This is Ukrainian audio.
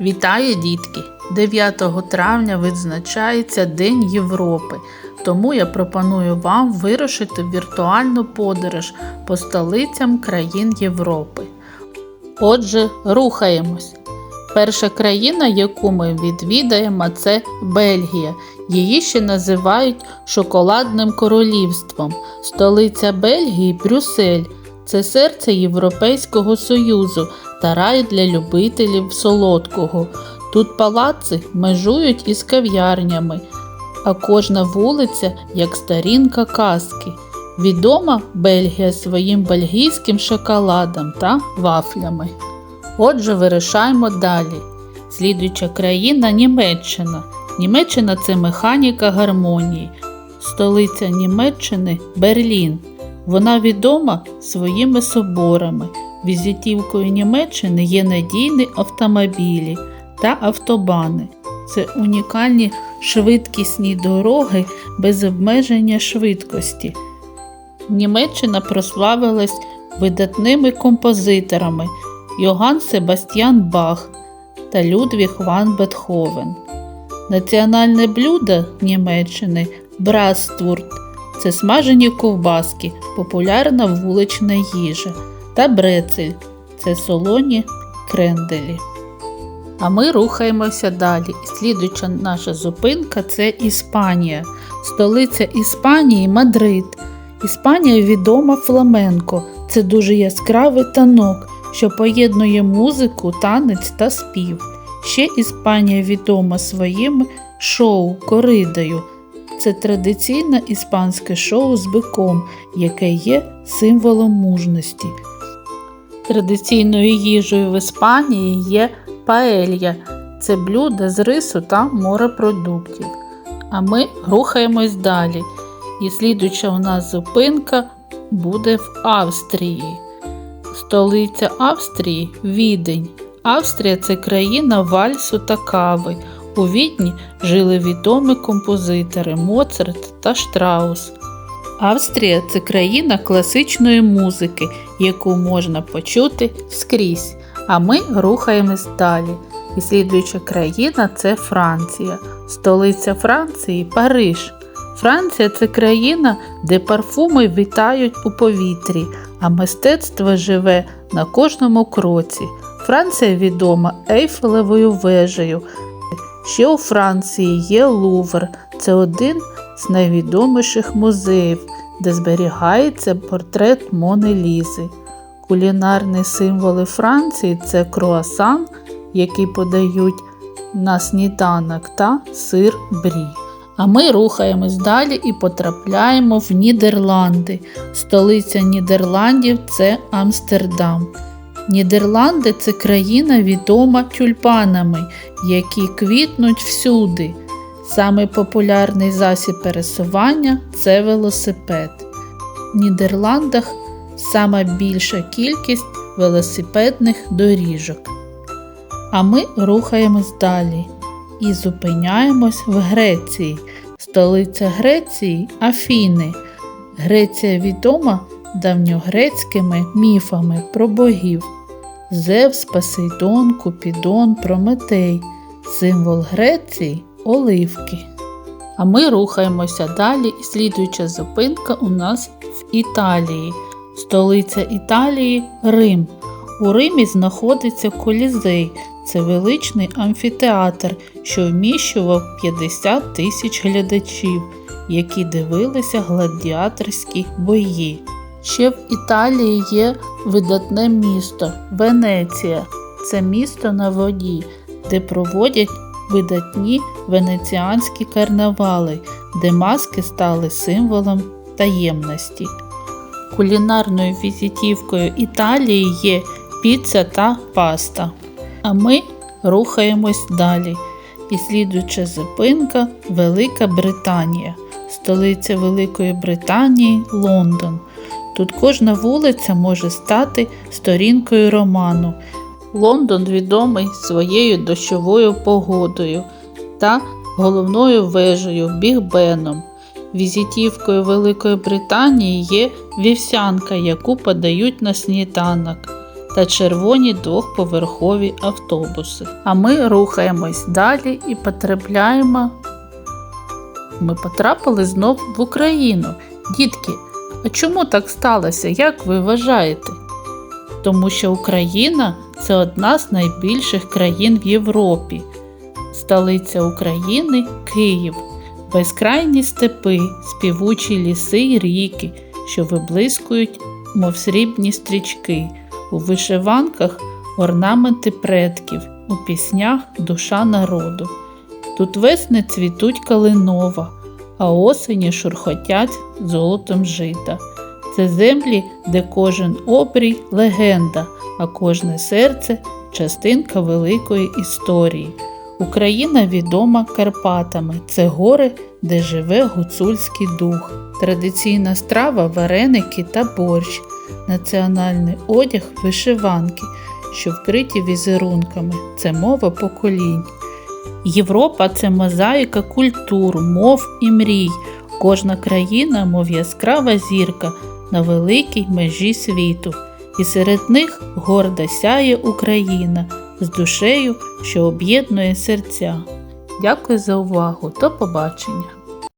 Вітаю, дітки! 9 травня відзначається День Європи. Тому я пропоную вам вирушити віртуальну подорож по столицям країн Європи. Отже, рухаємось. Перша країна, яку ми відвідаємо, це Бельгія. Її ще називають шоколадним королівством. Столиця Бельгії Брюссель. Це серце Європейського Союзу та рай для любителів солодкого. Тут палаци межують із кав'ярнями, а кожна вулиця як старінка казки. Відома Бельгія своїм бельгійським шоколадом та вафлями. Отже, вирішаємо далі. Слідуюча країна Німеччина. Німеччина це механіка гармонії. Столиця Німеччини Берлін. Вона відома своїми соборами. Візитівкою Німеччини є надійні автомобілі та автобани. Це унікальні швидкісні дороги без обмеження швидкості. Німеччина прославилась видатними композиторами Йоганн Себастьян Бах та Людвіг ван Бетховен. Національне блюдо Німеччини браствурт це смажені ковбаски, популярна вулична їжа та брецель це солоні кренделі. А ми рухаємося далі. Слідуюча наша зупинка це Іспанія. Столиця Іспанії Мадрид. Іспанія відома фламенко. Це дуже яскравий танок, що поєднує музику, танець та спів. Ще Іспанія відома своїм шоу коридою. Це традиційне іспанське шоу з биком, яке є символом мужності. Традиційною їжею в Іспанії є паелья це блюдо з рису та морепродуктів. А ми рухаємось далі. І слідуюча у нас зупинка буде в Австрії. Столиця Австрії Відень. Австрія це країна вальсу та кави. У Відні жили відомі композитори Моцарт та Штраус. Австрія це країна класичної музики, яку можна почути скрізь. А ми рухаємось далі. І слідуюча країна це Франція. Столиця Франції Париж. Франція це країна, де парфуми вітають у повітрі, а мистецтво живе на кожному кроці. Франція відома Ейфелевою вежею. Ще у Франції є Лувр. Це один з найвідоміших музеїв, де зберігається портрет Мони Лізи. Кулінарні символи Франції це круасан, який подають на сніданок, та сир брі. А ми рухаємось далі і потрапляємо в Нідерланди. Столиця Нідерландів це Амстердам. Нідерланди це країна відома тюльпанами, які квітнуть всюди. Самий популярний засіб пересування це велосипед. В Нідерландах сама більша кількість велосипедних доріжок. А ми рухаємось далі і зупиняємось в Греції. Столиця Греції Афіни. Греція відома давньогрецькими міфами про богів. Зевс, Посейдон, Купідон, Прометей. Символ Греції оливки. А ми рухаємося далі, і слідуюча зупинка у нас в Італії. Столиця Італії Рим. У Римі знаходиться колізей. Це величний амфітеатр, що вміщував 50 тисяч глядачів, які дивилися гладіаторські бої. Ще в Італії є видатне місто Венеція. Це місто на воді, де проводять видатні венеціанські карнавали, де маски стали символом таємності. Кулінарною візитівкою Італії є піца та паста. А ми рухаємось далі. І слідуюча зупинка Велика Британія. Столиця Великої Британії Лондон. Тут кожна вулиця може стати сторінкою роману. Лондон відомий своєю дощовою погодою та головною вежею Біг Беном. Візитівкою Великої Британії є вівсянка, яку подають на сніданок, та червоні двохповерхові автобуси. А ми рухаємось далі і потрапляємо. Ми потрапили знов в Україну. Дітки, а чому так сталося, як ви вважаєте? Тому що Україна це одна з найбільших країн в Європі. Столиця України Київ, безкрайні степи, співучі ліси й ріки, що виблискують, мов срібні стрічки, у вишиванках орнаменти предків, у піснях душа народу. Тут весни цвітуть калинова, а осені шурхотять золотом жита. Це землі, де кожен обрій легенда, а кожне серце частинка великої історії. Україна відома Карпатами. Це гори, де живе гуцульський дух. Традиційна страва вареники та борщ, національний одяг вишиванки, що вкриті візерунками. Це мова поколінь. Європа це мозаїка культур, мов і мрій. Кожна країна, мов яскрава зірка на великій межі світу. І серед них горда сяє Україна з душею, що об'єднує серця. Дякую за увагу. До побачення!